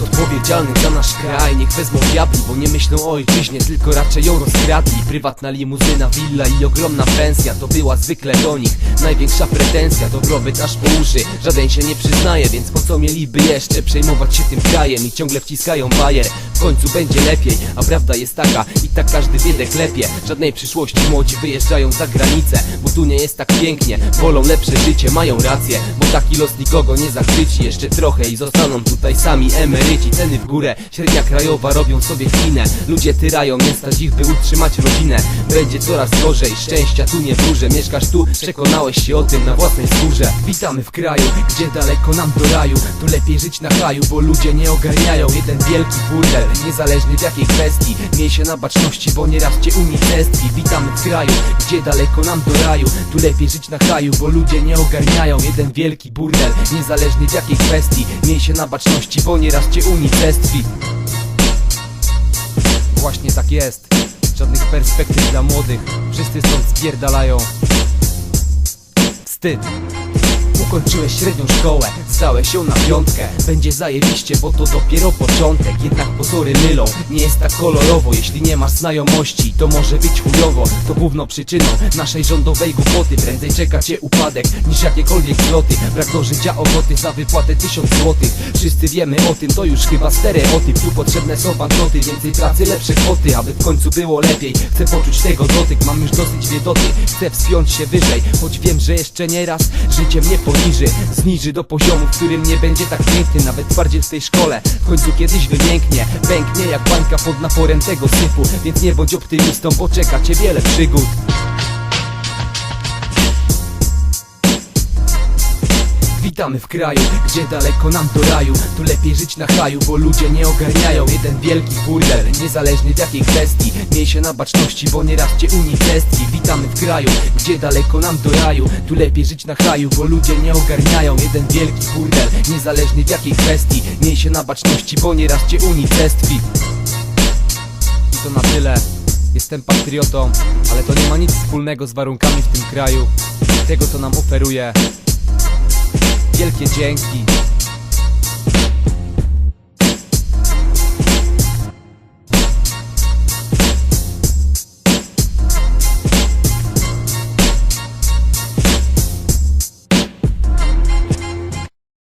odpowiedzialnych za nasz kraj. Niech wezmą diabli, bo nie myślą o ojczyźnie Tylko raczej ją rozkradli Prywatna limuzyna, willa i ogromna pensja To była zwykle do nich największa pretensja. Dobrobyt aż po uszy, żaden się nie przyznaje Więc po co mieliby jeszcze przejmować się tym krajem? I ciągle wciskają bajer W końcu będzie lepiej, a prawda jest taka I tak każdy wiedę klepie Żadnej przyszłości młodzi wyjeżdżają za granicę Bo tu nie jest tak pięknie. Wolą lepsze życie, mają rację Bo taki los nikogo nie zachwyci. Jeszcze trochę i zostaną tutaj sami emeryci Ceny w górę, średnia krajowa robią sobie klinę Ludzie tyrają, nie stać ich by utrzymać rodzinę. Będzie coraz gorzej, szczęścia tu nie wróżę Mieszkasz tu, przekonałeś się o tym na własnej skórze. Witamy w kraju, gdzie daleko nam do raju. Tu lepiej żyć na kraju, bo ludzie nie ogarniają. Jeden wielki burdel, niezależnie w jakiej kwestii. Miej się na baczności, bo nieraz cię unicestwi Witamy w kraju, gdzie daleko nam do raju. Tu lepiej żyć na kraju, bo ludzie nie ogarniają. Jeden wielki burdel, niezależnie w jakiej kwestii. Miej się na baczności, bo nieraz cię unicestwi. Właśnie tak jest. Żadnych perspektyw dla młodych. Wszyscy stąd spierdalają Wstyd Ukończyłeś średnią szkołę, zdałeś ją na piątkę. Będzie zajebiście, bo to dopiero początek. Jednak pozory mylą, nie jest tak kolorowo. Jeśli nie masz znajomości, to może być chujowo. To główną przyczyną naszej rządowej głupoty. Prędzej czeka cię upadek, niż jakiekolwiek zloty. Brak do życia ochoty za wypłatę tysiąc złotych. Wszyscy wiemy o tym, to już chyba stereotyp. Tu potrzebne są banknoty, więcej pracy, lepsze kwoty. Aby w końcu było lepiej, chcę poczuć tego dotyk. Mam już dosyć biedoty, chcę wspiąć się wyżej. Choć wiem, że jeszcze nie raz życie mnie poniży Zniży do poziomu, w którym nie będzie tak pięknie Nawet twardziej w tej szkole. W końcu kiedyś wymięknie Pęknie jak bańka pod naporem tego syfu Więc nie bądź optymistą, bo czeka cię wiele przygód Witamy w kraju, gdzie daleko nam do raju. Tu lepiej żyć na haju, bo ludzie nie ogarniają. Jeden wielki burdel, niezależnie w jakiej kwestii. Miej się na baczności, bo nieraz cię unicestwi Witamy w kraju, gdzie daleko nam do raju. Tu lepiej żyć na haju, bo ludzie nie ogarniają. Jeden wielki burdel, niezależnie w jakiej kwestii. Miej się na baczności, bo nieraz cię unicestwi I to na tyle. Jestem patriotą, ale to nie ma nic wspólnego z warunkami w tym kraju. Tego co nam oferuje Wielkie dzięki.